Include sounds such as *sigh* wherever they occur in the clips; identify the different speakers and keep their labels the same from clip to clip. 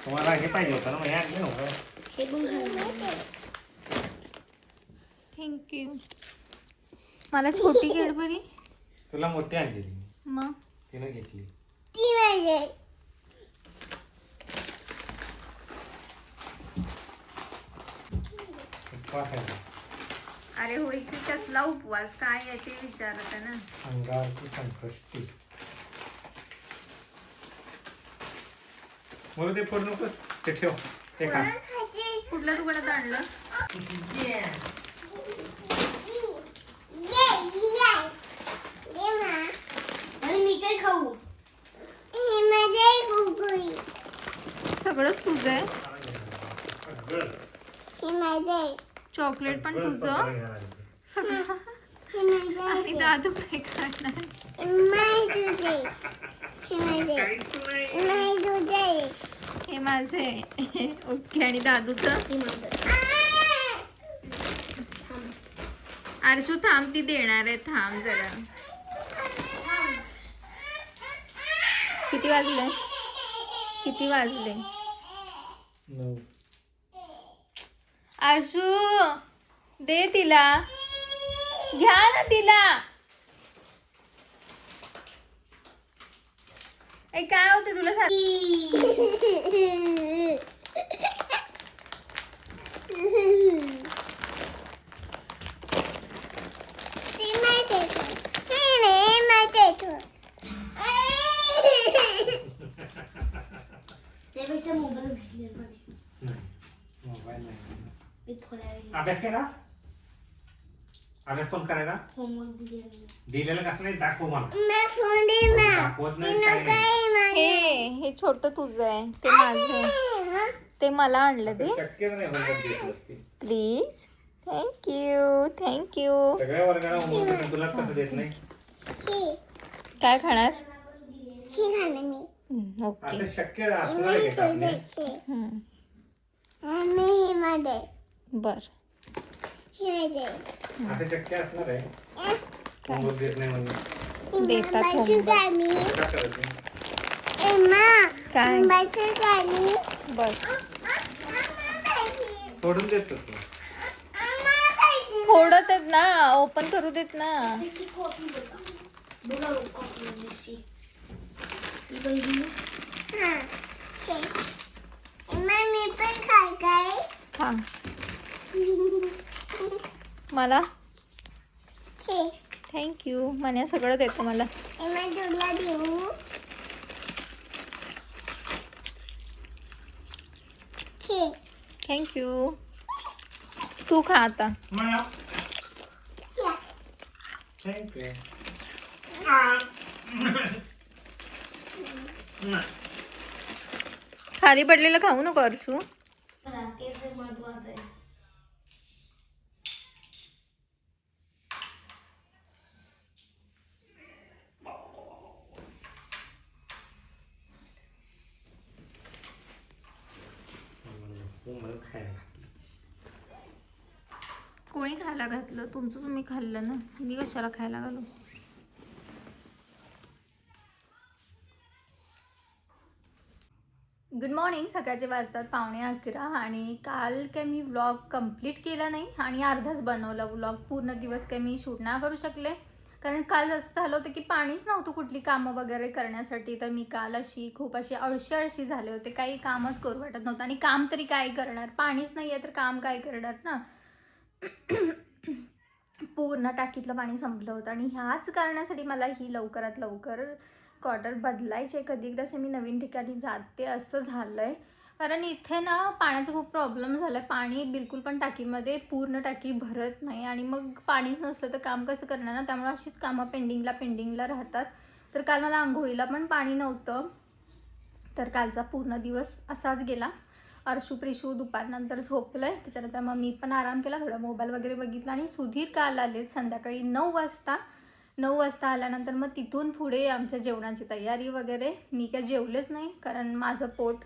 Speaker 1: तुम्हाला हे पाहिजे होतं ना मग हे आणलं नव्हतं
Speaker 2: हे पण घालणार.
Speaker 3: थँक्यू मला छोटी कॅडबरी
Speaker 1: तुला मोठी आणलेली
Speaker 3: मग?
Speaker 1: तिनं घेतली. उपवास आहे ना.
Speaker 3: अरे होय की कसला उपवास? काय आहे ते विचारत आहे ना.
Speaker 1: अंगारची संकष्टी. बोलू ते पडू नको ते ठेव. ते खा
Speaker 3: कुठल्या दुकानात आणलं
Speaker 2: आणि मी काय खाऊ
Speaker 3: सगळंच तुझं आहे
Speaker 1: सगळं.
Speaker 3: चॉकलेट पण तुझं?
Speaker 1: सगळं.
Speaker 3: आणि दादू काय. हे माझे. ओके आणि दादूचं. आरशू थांब ती देणार आहे. थांब जरा. किती वाजले? किती वाजले? आशू दे तिला. घ्या ना तिला. ए काय होते तुला सारखं? *laughs*
Speaker 1: अभ्यास केलास अभ्यास कोण
Speaker 2: होमवर्क दिले
Speaker 1: दिलेलं कसं नाही दाखव मला दाखवत नाही काय नाही.
Speaker 3: हे हे छोट तुझं आहे ते माझं. ते मला आणलं दे
Speaker 1: शक्यच नाही होमवर्क देतलंस ते.
Speaker 3: प्लीज थँक्यू थँक्यू
Speaker 1: सगळ्या वर्गाला होमवर्क देतात, तुला कसं देत नाही
Speaker 3: काय खाणार हम्म, ओके
Speaker 1: असं शक्य असणार आहे का आपल्या?
Speaker 3: हम्म, बर
Speaker 1: असं शक्य असणार आहे. होमवर्क देत नाही म्हणून.
Speaker 3: देतात होमवर्क.
Speaker 1: का करत नाही?
Speaker 3: काय? बस.
Speaker 1: सोडून देतो तू.
Speaker 3: फोडत आहेत ना ओपन करू देत ना.
Speaker 2: मेसी कॉफी बघा बघा कॉफी मेसी ही पण घेऊ
Speaker 3: खा मला थँक्यू मन्या सगळं देतं मला. थँक्यू तू खा आता. खाली *laughs* पडलेलं खाऊ नको अर्शू
Speaker 2: केस महत्वाचं आहे
Speaker 1: मला खायला
Speaker 3: कोणी खायला घातलं? तुमचं तुम्ही खाल्लं ना. मी कशाला खायला घालू? गुड मॉर्निंग सकाळचे वाजतात पावणे अकरा आणि काल काय मी व्लॉग कंप्लीट केला नाही आणि अर्धाच बनवला व्लॉग पूर्ण दिवस काय मी शूट नाही करू शकले. कारण काल असं झालं होतं की पाणीच नव्हतं कुठली कामं वगैरे करण्यासाठी. तर मी काल अशी खूप अशी अळशी अळशी झाले होते. काही कामच करू वाटत नव्हतं. आणि काम तरी काय करणार? पाणीच नाही आहे तर काम काय करणार ना? *clears throat* पूर्ण टाकीतलं पाणी संपलं होतं. आणि ह्याच कारणासाठी मला ही लवकरात लवकर क्वार्टर बदलायचे. कधी एकदा असं मी नवीन ठिकाणी जाते असं झालं आहे कारण इथे ना पाण्याचा खूप प्रॉब्लेम झाला आहे पाणी बिलकुल पण टाकीमध्ये पूर्ण टाकी भरत नाही. आणि मग पाणीच नसलं तर काम कसं करणार ना? त्यामुळे अशीच कामं पेंडिंगला पेंडिंगला राहतात. तर काल मला आंघोळीला पण पाणी नव्हतं. तर कालचा पूर्ण दिवस असाच गेला. अर्शू प्रिशू दुपारनंतर झोपलं आहे त्याच्यानंतर मग मी पण आराम केला. थोडा मोबाईल वगैरे बघितला आणि सुधीर काल आलेत संध्याकाळी नऊ वाजता. नऊ वाजता आल्यानंतर मग तिथून पुढे आमच्या जेवणाची तयारी वगैरे. मी काय जेवलेच नाही कारण माझं पोट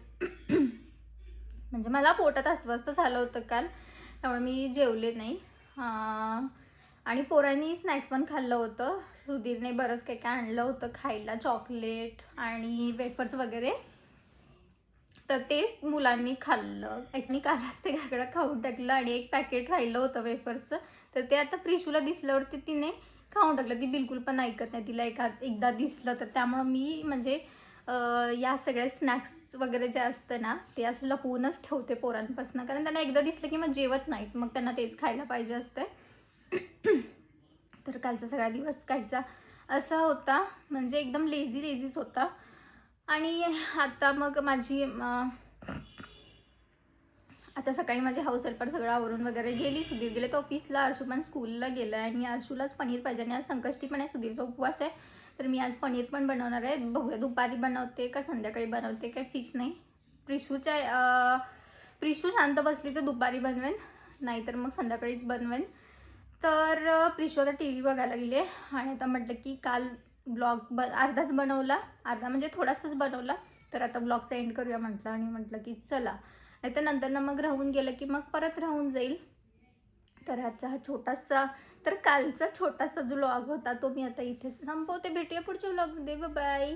Speaker 3: म्हणजे मला पोटात अस्वस्थ झालं होतं काल त्यामुळे मी जेवले नाही. आणि पोरांनी स्नॅक्स पण खाल्लं होतं. सुधीरने बरंच काही काय आणलं होतं खायला चॉकलेट आणि वेफर्स वगैरे. तर तेच मुलांनी खाल्लं. ॲक्च्युली कालच ते काकडं खाऊन टाकलं आणि एक पॅकेट राहिलं होतं वेफर्सचं. तर ते आता प्रिशूला दिसल्यावरती तिने खाऊन टाकलं. ती बिलकुल पण ऐकत नाही. तिला एका एकदा दिसलं तर त्यामुळं मी म्हणजे या सगळ्या स्नॅक्स वगैरे जे असतं ना ते असं लपवूनच ठेवते पोरांपासून. कारण त्यांना एकदा दिसलं की मग जेवत नाहीत. मग त्यांना तेच खायला पाहिजे असते तर कालचा सगळा दिवस कायचा असा होता. म्हणजे एकदम लेझी लेझीच होता. आणि आता मग माझी आता सकाळी माझी हाऊस हेल्पर सगळं आवरून वगैरे गेली. सुधीर गेले तर ऑफिसला अर्शू पण स्कूलला गेलं आणि अर्शूलाच पनीर पाहिजे. आणि आज संकष्टी पण आहे सुधीरचा उपवास आहे. तर मी आज पनीर पण बनवणार आहे. बघूया दुपारी बनवते का संध्याकाळी बनवते काही फिक्स नाही. प्रिशूच्या प्रिशू शांत बसली तर दुपारी बनवेन नाहीतर मग संध्याकाळीच बनवेन. तर प्रिशू आता टी व्ही बघायला गेले आणि आता म्हटलं की काल ब्लॉग ब अर्धाच बनवला. अर्धा म्हणजे थोडासाच बनवला. तर आता ब्लॉगचा एंड करूया म्हटलं आणि म्हटलं की चला. नाही तर नंतर ना मग राहून गेलं की मग परत राहून जाईल. तर आजचा हा छोटासा तर कालचा छोटासा जो लॉग होता तो मी आता इथेच संपवते. भेटूया पुढच्या व्लॉगमध्ये बाय